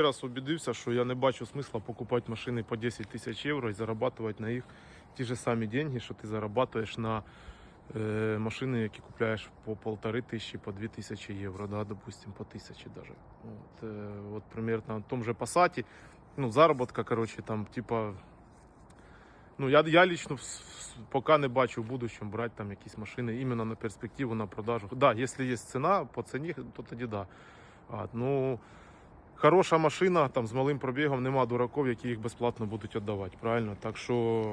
раз убедився, що я не бачу смисла покупати машини по 10 тисяч євро і зарабатувати на їх ті ж самі деньги, що ти зарабатуєш на е, машини, які купляєш по полтори тисячі, по дві тисячі євро, да, допустим, по тисячі даже. От, е, от примерно на тому же Passat, ну, заработка, короче, там, типа, ну, я, я лично поки не бачу в будущем брати там якісь машини іменно на перспективу, на продажу. Да, якщо є ціна по ціні, то тоді да. Ну, хороша машина там з малим пробігом, нема дураків, які їх безплатно будуть віддавати. Правильно? Так що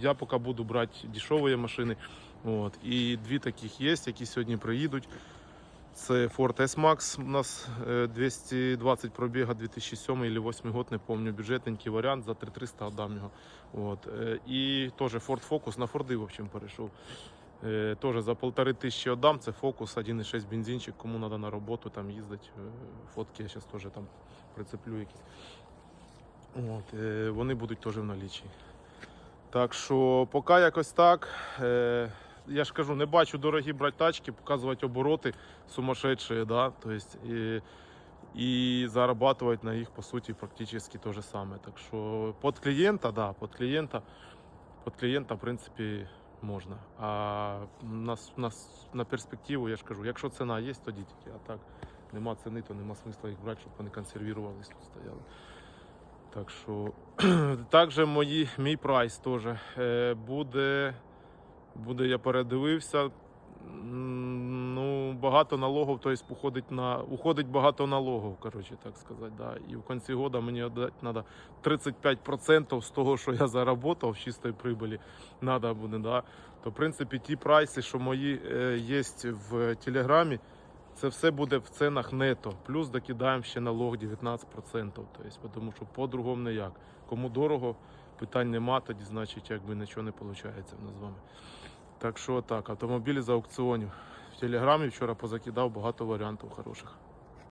я поки буду брати дешеві машини. От. І дві таких є, які сьогодні приїдуть. Це Ford S-Max, у нас е, 220 пробіга 2007 или 2008 год, не помню, бюджетненький варіант, за 3300 отдам його. От. Е, І теж Ford Focus, на Форди, в общем, перейшов. Тоже за полтори тисячі отдам, це Focus 1.6 бензинчик, кому треба на роботу там їздити. Е, Фотки я зараз теж там прицеплю якісь. От, е, вони будуть теж в налічі. Так що поки якось так. Е, я ж кажу, не бачу дорогі брати тачки, показувати обороти сумасшедшие, да, то есть, і, і зарабатывать на їх по суті практично те же саме. Так що під клієнта, да, під клієнта, під клієнта, в принципі, можна. А нас, нас на перспективу, я ж кажу, якщо ціна є, тоді тільки. А так нема ціни, то нема смисла їх брати, щоб вони консервувались тут стояли. Так що також мій прайс теж е, буде, буде, я передивився. Багато налогів, тобто уходить, на, уходить багато налогів, коротше, так сказати. Да. І в кінці року мені треба 35% з того, що я заработав з чистої прибулі, треба буде. Да. То, в принципі, ті прайси, що мої е, є в Телеграмі, це все буде в ценах нето. Плюс докидаємо ще налог 19%. Тобто, тому що по-другому ніяк. Кому дорого, питань нема, тоді значить якби нічого не виходить в нас з вами. Так що так, автомобілі за аукціонів. Телеграмі вчора позакидав багато варіантів хороших.